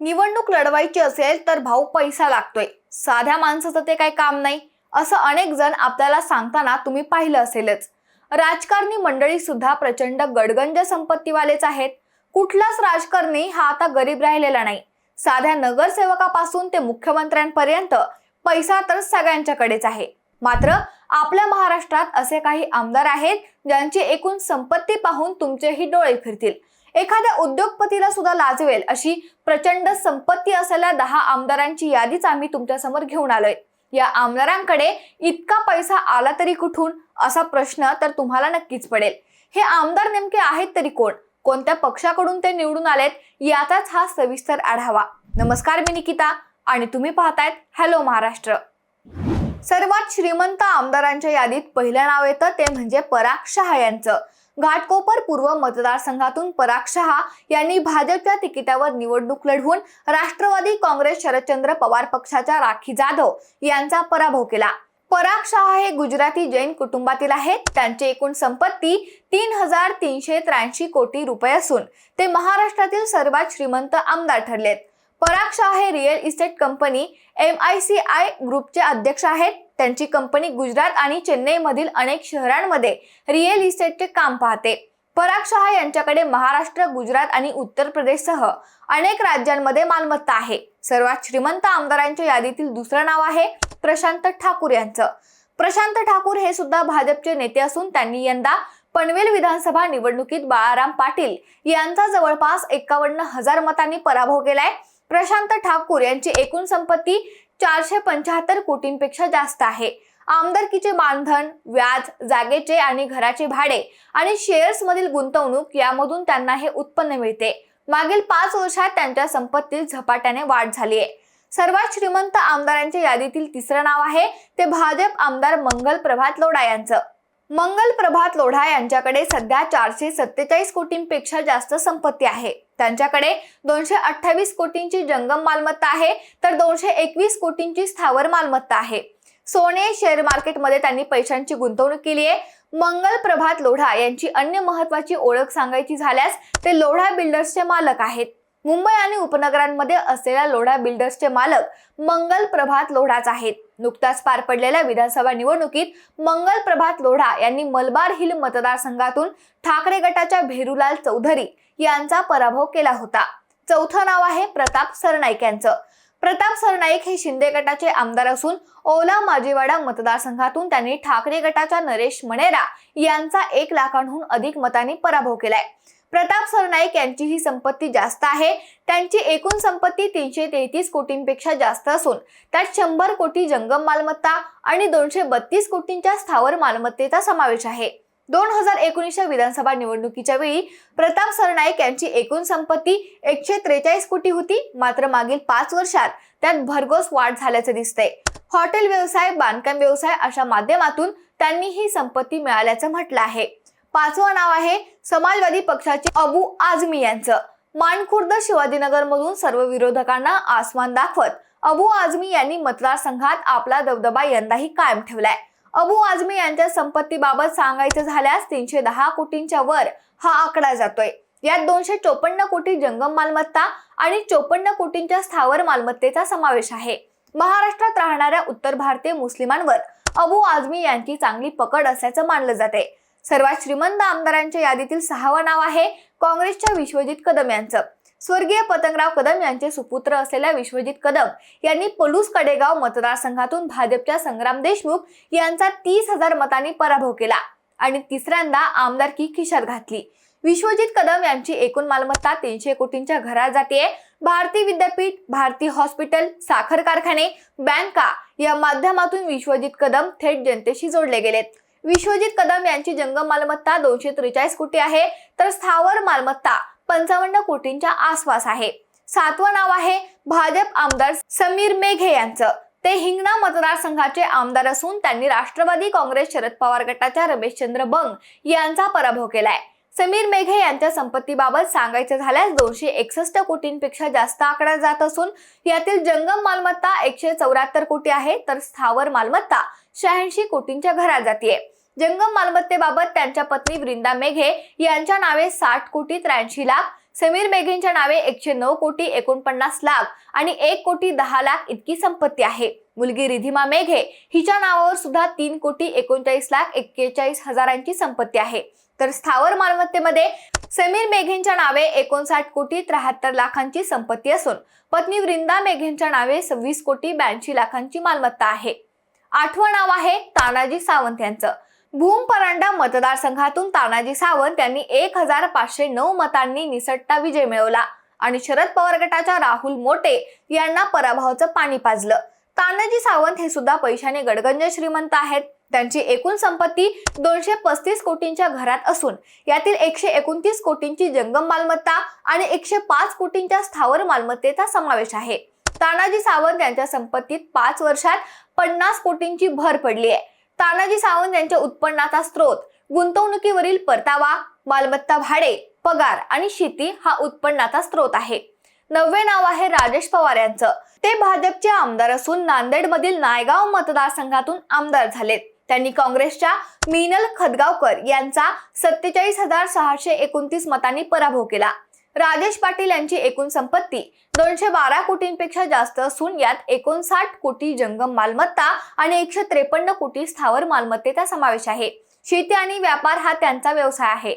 निवडणूक लढवायची असेल तर भाऊ पैसा लागतोय. साध्या माणसाचं ते काही काम नाही. असं अनेक जण आपल्याला सांगताना तुम्ही पाहिलं असेलच. राजकारणी मंडळी सुद्धा प्रचंड गडगंज संपत्तीवालेच आहेत. कुठलाच राजकारणी हा आता गरीब राहिलेला नाही. साध्या नगरसेवकापासून ते मुख्यमंत्र्यांपर्यंत पैसा तर सगळ्यांच्याकडेच आहे. मात्र आपल्या महाराष्ट्रात असे काही आमदार आहेत ज्यांची एकूण संपत्ती पाहून तुमचेही डोळे फिरतील. एखाद्या उद्योगपतीला सुद्धा लाजवेल अशी प्रचंड संपत्ती असलेल्या दहा आमदारांची यादीच आम्ही तुमच्यासमोर घेऊन आलोय. या आमदारांकडे इतका पैसा आला तरी कुठून? असा प्रश्न तर तुम्हाला नक्कीच पडेल. हे आमदार नेमके आहेत तरी कोण? कोणत्या पक्षाकडून ते निवडून आलेत? याचाच हा सविस्तर आढावा. नमस्कार मी निकिता आणि तुम्ही पाहतायत हॅलो महाराष्ट्र. सर्वात श्रीमंत आमदारांच्या यादीत पहिलं नाव येतं ते म्हणजे पराग शहा यांचं. घाटकोपर पूर्व मतदारसंघातून पराग शहा यांनी भाजपच्या तिकिटावर निवडणूक लढवून राष्ट्रवादी काँग्रेस शरदचंद्र पवार पक्षाच्या राखी जाधव यांचा पराभव केला. पराग शहा हे गुजराती जैन कुटुंबातील आहेत. त्यांची एकूण संपत्ती तीन हजार तीनशे त्र्याऐंशी कोटी रुपये असून ते महाराष्ट्रातील सर्वात श्रीमंत आमदार ठरलेत. पराग शहा हे real estate company M I C I ग्रुपचे अध्यक्ष आहेत. त्यांची कंपनी गुजरात आणि चेन्नईमधील अनेक शहरांमध्ये रिअल इस्टेटचे काम पाहते. पराग शहा यांच्याकडे महाराष्ट्र गुजरात आणि उत्तर प्रदेशसह अनेक राज्यांमध्ये मालमत्ता आहे. सर्वात श्रीमंत आमदारांच्या यादीतील दुसरं नाव आहे प्रशांत ठाकूर यांचं. प्रशांत ठाकूर हे सुद्धा भाजपचे नेते असून त्यांनी यंदा पनवेल विधानसभा निवडणुकीत बाळाराम पाटील यांचा जवळपास एकावन्न हजार मतांनी पराभव केलाय. प्रशांत ठाकूर यांची एकूण संपत्ती चारशे पंच्याहत्तर कोटींपेक्षा जास्त आहे. आमदारकीचे मानधन व्याज जागेचे आणि घराचे भाडे आणि शेअर्स मधील गुंतवणूक यामधून त्यांना हे उत्पन्न मिळते. मागील पाच वर्षात त्यांच्या संपत्तीत झपाट्याने वाढ झाली आहे. सर्वात श्रीमंत आमदारांच्या यादीतील तिसरं नाव आहे ते भाजप आमदार मंगल प्रभात लोडा यांचं. मंगल प्रभात लोढा यांच्याकडे सध्या चारशे सत्तेचाळीस कोटींपेक्षा जास्त संपत्ती आहे. त्यांच्याकडे दोनशे अठ्ठावीस कोटींची जंगम मालमत्ता आहे तर दोनशे एकवीस कोटींची स्थावर मालमत्ता आहे. सोने शेअर मार्केटमध्ये त्यांनी पैशांची गुंतवणूक केली आहे. मंगल प्रभात लोढा यांची अन्य महत्वाची ओळख सांगायची झाल्यास ते लोढा बिल्डर्सचे मालक आहेत. मुंबई आणि उपनगरांमध्ये असलेल्या लोढा बिल्डर्सचे मालक मंगल प्रभात लोढाच आहेत. नुकताच पार पडलेल्या विधानसभा निवडणुकीत मंगल प्रभात लोढा यांनी मलबार हिल मतदारसंघातून ठाकरे गटाच्या भेरूलाल चौधरी यांचा पराभव केला होता. चौथं नाव आहे प्रताप सरनाईक यांचं. प्रताप सरनाईक हे शिंदे गटाचे आमदार असून ओला माजीवाडा मतदारसंघातून त्यांनी ठाकरे गटाच्या नरेश मणेरा यांचा एक लाखांहून अधिक मतांनी पराभव केलाय. प्रताप सरनाईक यांची ही संपत्ती जास्त आहे. त्यांची एकूण संपत्ती तीनशे तेहतीस कोटींपेक्षा जास्त असून त्यात शंभर कोटी जंगम मालमत्ता आणि दोनशे बत्तीस कोटींच्या स्थावर मालमत्तेचा समावेश आहे. दोन हजार एकोणीसच्या विधानसभा निवडणुकीच्या वेळी प्रताप सरनाईक यांची एकूण संपत्ती एकशे त्रेचाळीस कोटी होती. मात्र मागील पाच वर्षात त्यात भरघोस वाढ झाल्याचे दिसतंय. हॉटेल व्यवसाय बांधकाम व्यवसाय अशा माध्यमातून त्यांनी ही संपत्ती मिळाल्याचं म्हटलं आहे. पाचवं नाव आहे समाजवादी पक्षाचे अबू आझमी यांचं. मानखुर्द शिवाजीनगर मधून सर्व विरोधकांना आसमान दाखवत अबू आझमी यांनी मतदारसंघात आपला दबदबा यंदाही कायम ठेवलाय. अबू आझमी यांच्या संपत्तीबाबत सांगायचं झाल्यास तीनशे दहा कोटींच्या वर हा आकडा जातोय. यात दोनशे चोपन्न कोटी जंगम मालमत्ता आणि चोपन्न कोटींच्या स्थावर मालमत्तेचा समावेश आहे. महाराष्ट्रात राहणाऱ्या उत्तर भारतीय मुस्लिमांवर अबू आझमी यांची चांगली पकड असल्याचं मानलं जाते सर्वात श्रीमंत आमदारांच्या यादीतील सहावं नाव आहे काँग्रेसच्या विश्वजित कदम यांचं. स्वर्गीय पतंगराव कदम यांचे सुपुत्र असलेल्या विश्वजित कदम यांनी पलूस कडेगाव मतदारसंघातून भाजपच्या संग्राम देशमुख यांचा तीस हजार मतांनी पराभव केला आणि तिसऱ्यांदा आमदारकी खिशात घातली. विश्वजित कदम यांची एकूण मालमत्ता तीनशे कोटींच्या घरात जाते. भारती विद्यापीठ भारती हॉस्पिटल साखर कारखाने बँका या माध्यमातून विश्वजित कदम थेट जनतेशी जोडले गेलेत विश्वजित कदम यांची जंगम मालमत्ता दोनशे त्रेचाळीस कोटी आहे. तर स्थावर मालमत्ता पंचावन्न कोटींच्या आसपास आहे. सातवं नाव आहे भाजप आमदार समीर मेघे यांचं. ते हिंगणा मतदारसंघाचे आमदार असून त्यांनी राष्ट्रवादी काँग्रेस शरद पवार गटाच्या रमेशचंद्र बंग यांचा पराभव केलाय. समीर मेघे यांच्या संपत्तीबाबत सांगायचं झाल्यास दोनशे एकसष्ट कोटींपेक्षा जास्त आकडा जात असून यातील जंगम मालमत्ता एकशे चौऱ्याहत्तर कोटी आहे तर स्थावर मालमत्ता शहाऐंशी कोटींच्या घरात जातीये. जंगम मालमत्तेबाबत त्यांच्या पत्नी वृंदा मेघे यांच्या नावे साठ कोटी त्र्याऐंशी लाख समीर मेघेंच्या नावे एकशे नऊ कोटी एकोणपन्नास लाख आणि एक कोटी दहा लाख इतकी संपत्ती आहे. मुलगी रिधिमा मेघे हिच्या नावावर सुद्धा तीन कोटी एकोणचाळीस लाख एक्केचाळीस हजारांची संपत्ती आहे. तर स्थावर मालमत्तेमध्ये समीर मेघेंच्या नावे एकोणसाठ कोटी त्र्याहत्तर लाखांची संपत्ती असून पत्नी वृंदा मेघेंच्या नावे सव्वीस कोटी ब्याऐंशी लाखांची मालमत्ता आहे. आठवं नाव आहे तानाजी सावंत यांचं. भूम परांडा मतदारसंघातून तानाजी सावंत यांनी एक हजार पाचशे नऊ मतांनी निसटता विजय मिळवला. आणि शरद पवार गटाच्या राहुल मोटे यांना पराभवाचं पाणी पाजलं. तानाजी सावंत हे सुद्धा पैशाने गडगंज श्रीमंत आहेत. त्यांची एकूण संपत्ती दोनशे पस्तीस कोटींच्या घरात असून यातील एकशे एकोणतीस कोटींची जंगम मालमत्ता आणि एकशे पाच कोटींच्या स्थावर मालमत्तेचा समावेश आहे. तानाजी सावंत यांच्या संपत्तीत पाच वर्षात पन्नास कोटींची भर पडली आहे. तानाजी सावंत यांच्या उत्पन्नाचा स्रोत. गुंतवणुकीवरील परतावा मालमत्ता भाडे पगार आणि शेती हा उत्पन्नाचा स्रोत आहे. नववे नाव आहे राजेश पवार यांचं. ते भाजपचे आमदार असून नांदेडमधील नायगाव मतदारसंघातून आमदार झालेत. त्यांनी काँग्रेसच्या मीनल खदगावकर यांचा सत्तेचाळीस हजार सहाशे एकोणतीस मतांनी पराभव केला. राजेश पाटील यांची एकूण संपत्ती दोनशे बारा कोटींपेक्षा जास्त असून यात एकोणसाठ कोटी जंगम मालमत्ता आणि एकशे त्रेपन्न कोटी स्थावर मालमत्तेचा समावेश आहे. शेती आणि व्यापार हा त्यांचा व्यवसाय आहे.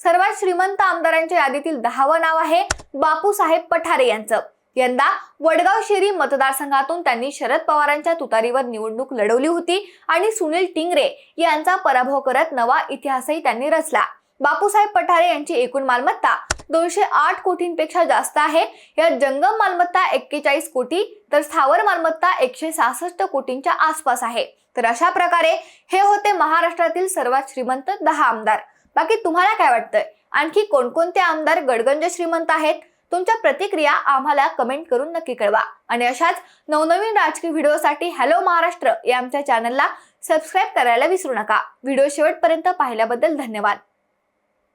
सर्वात श्रीमंत आमदारांच्या यादीतील दहावं नाव आहे बापूसाहेब पठारे यांचं. यंदा वडगाव शेरी मतदारसंघातून त्यांनी शरद पवारांच्या तुतारीवर निवडणूक लढवली होती आणि सुनील टिंगरे यांचा पराभव करत नवा इतिहासही त्यांनी रचला. बापूसाहेब पठारे यांची एकूण मालमत्ता दोनशे आठ कोटींपेक्षा जास्त आहे. यात जंगम मालमत्ता एक्केचाळीस कोटी तर स्थावर मालमत्ता एकशे सहासष्ट कोटींच्या आसपास आहे. तर अशा प्रकारे हे होते महाराष्ट्रातील सर्वात श्रीमंत दहा आमदार. बाकी तुम्हाला काय वाटतंय? आणखी कोणकोणते आमदार गडगंज श्रीमंत आहेत? तुमच्या प्रतिक्रिया आम्हाला कमेंट करून नक्की कळवा. आणि अशाच नवनवीन राजकीय व्हिडिओसाठी हॅलो महाराष्ट्र या आमच्या चॅनलला सबस्क्राईब करायला विसरू नका. व्हिडिओ शेवटपर्यंत पाहिल्याबद्दल धन्यवाद.